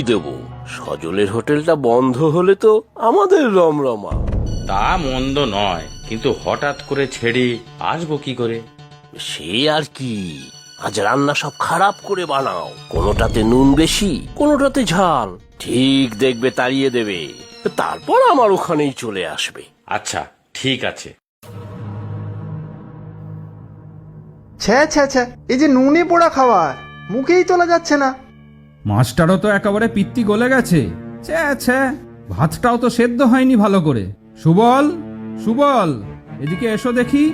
কি দেবো? সজলের হোটেলটা বন্ধ হলে তো আমাদের রমরমা। তা মন্দ নয় কিন্তু হঠাৎ করে ছেড়ে আসব কি করে? সে আর কি? আজ রান্না সব খারাপ করে বানাও। কোনোটাতে নুন বেশি কোনোটাতে ঝাল। ঠিক দেখবে তাড়িয়ে দেবে। তারপর আমার ওখানেই চলে আসবে। আচ্ছা ঠিক আছে। ছ্যা ছ্যা ছ্যা এই যে নুনে পোড়া খাবার মুখেই তোলা যাচ্ছে না। মাছটারও তো একেবারে পিত্তি গলে গেছে। ছ্যা ছ্যা ভাতটাও তো সেদ্ধ হয়নি ভালো করে। সুবল সুবল এদিকে এসো দেখি।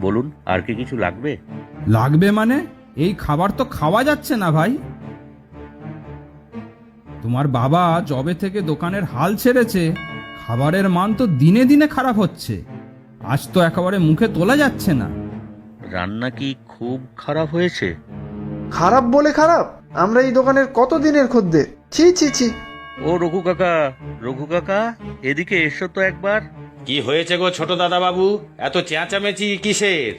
বলুন আর কি কিছু লাগবে? লাগবে মানে? এই খাবার তো খাওয়া যাচ্ছে না ভাই। তোমার বাবা জবে থেকে দোকানের হাল ছেড়েছে খাবারের মান তো দিনে দিনে খারাপ হচ্ছে। আজ তো একেবারে মুখে তোলা যাচ্ছে না। রান্না কি খুব খারাপ হয়েছে? খারাপ বলে খারাপ। আমরা এই দোকানের কত দিনের খদ্দের ছি ছি ছি। ও রঘু কাকা রঘু কাকা এদিকে এসো তো একবার। কি হয়েছে গো ছোট দাদা বাবু এত চেঁচামেচি কিসের?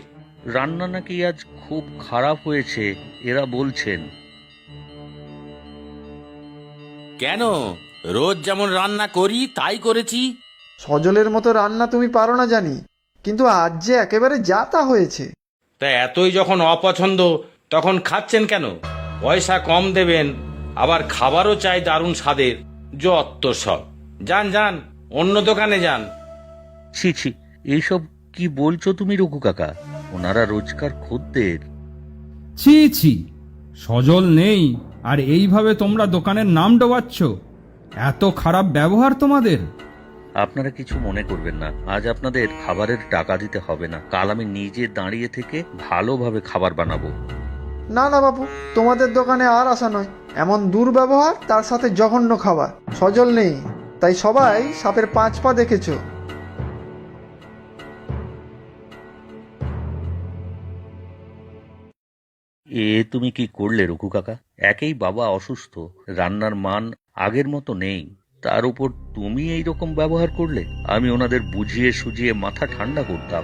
রান্না নাকি আজ খুব খারাপ হয়েছে এরা বলছেন। কেন? রোজ যেমন রান্না করি তাই করেছি। সজলের মতো রান্না তুমি পারো না জানি কিন্তু আজ যে একেবারে যাতা হয়েছে। তা এতই যখন অপছন্দ তখন খাচ্ছেন কেন? পয়সা কম দেবেন আবার খাবারও চাই দারুণ স্বাদের। যত সব। যান যান অন্য দোকানে যান। ছি ছি এইসব কি বলছো তুমি রঘু কাকা? ওনারা রোজকার খদ্দের। ছি ছি সজল নেই আর এইভাবে তোমরা দোকানের নাম ডোবাচ্ছ? এত খারাপ ব্যবহার তোমাদের। আপনারা কিছু মনে করবেন না। আজ আপনাদের খাবারের টাকা দিতে হবে না। কাল আমি নিজে দাঁড়িয়ে থেকে ভালোভাবে খাবার বানাবো। না না বাপু তোমাদের দোকানে আর আসা নয়। এমন দুর্ব্যবহার তার সাথে জঘন্য খাবার। সজল নেই তাই সবাই সাপের পাঁচ পা দেখেছ। এ তুমি কি করলে রঘু কাকা? একেই বাবা অসুস্থ রান্নার মান আগের মতো নেই। তার উপর তুমি এই রকম ব্যবহার করলে আমি ওনাদের বুঝিয়ে সুঝিয়ে মাথা ঠান্ডা করতাম।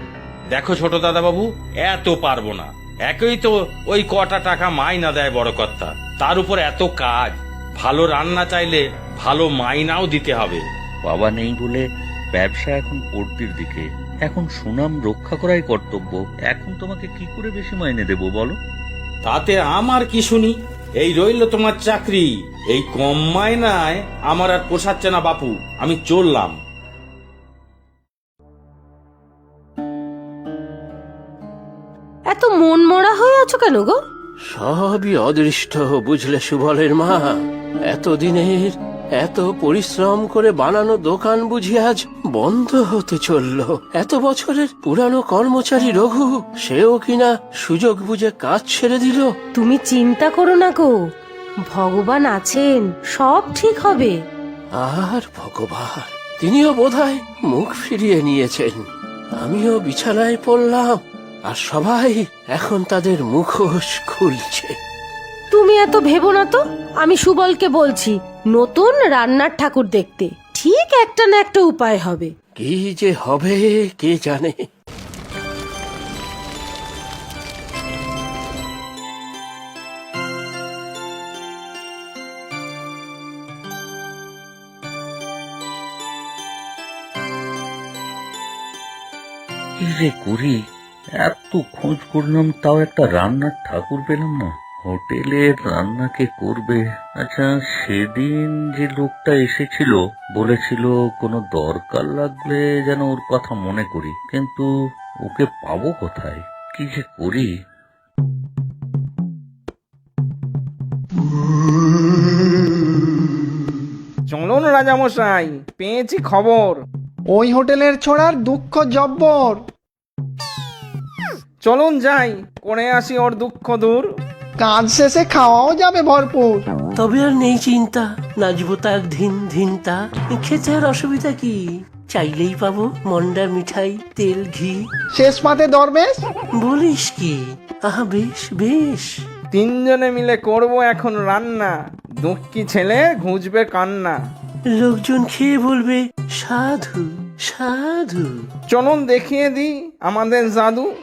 দেখো ছোট দাদা বাবু এত পারব না। একই তো ওই কটা টাকা মাইনা দেয় বড় কর্তা। তার উপর এত কাজ ভালো রান্না চাইলে ভালো মাইনাও দিতে হবে। বাবা নেই বলে ব্যবসা এখন পড়তির দিকে। এখন সুনাম রক্ষা করাই কর্তব্য। এখন তোমাকে কি করে বেশি মাইনে দেবো বলো? তাতে আমার কি শুনি? এই রইল তোমার চাকরি। এই কম মাইনায় আমার আর পোষাচ্ছে না বাপু। আমি চললাম। এত মন মরা হয়ে আছো কেন গো? সবই অদৃষ্ট বুঝলে সুবলের মা। এতদিনের এত পরিশ্রম করে বানানো দোকান বুঝি আজ বন্ধ হতে চলল। এত বছরের পুরানো কর্মচারী রঘু সেও কিনা সুযোগ বুঝে কাজ ছেড়ে দিল? তুমি চিন্তা করো না গো। ভগবান আছেন সব ঠিক হবে। আর ভগবান তিনিও বোধহয় মুখ ফিরিয়ে নিয়েছেন। আমিও বিছানায় পড়লাম। আর সবাই এখন তাদের মুখোশ খুলছে। তুমি এত ভেবো না তো? আমি সুবলকে বলছি নতুন রান্নার ঠাকুর দেখতে। ঠিক একটা না একটা উপায় হবে। কি যে হবে কে জানে? কি যে করি এত খোঁজ করলাম তাও একটা রান্নার ঠাকুর পেলাম না। হোটেলের রান্না কে করবে? আচ্ছা সেদিন যে লোকটা এসেছিল বলেছিল কোনো দরকার লাগলে যেন ওর কথা মনে করি কিন্তু ওকে পাবো কোথায়? কি যে করি? চলুন রাজামশাই পেয়েছি খবর। ওই হোটেলের ছোড়ার দুঃখ জব্বর। চলুন যাই করে আসি ওর দুঃখ দূর। কাজ শেষে খাওয়াও যাবে ভরপুর। তবে আর নেই চিন্তা নাচবো তার ধিন ধিনতা। খেতে আর অসুবিধা কি? চাইলেই পাবো মন্ডা মিঠাই তেল ঘি। শেষ পাতে দরবেশ? বলিস কি? আহা বেশ বেশ। তিনজনে মিলে করব এখন রান্না। দুঃখী ছেলে ঘুঁজবে কান্না। লোকজন খেয়ে বলবে সাধু সাধু। চলুন দেখিয়ে দিই আমাদের জাদু।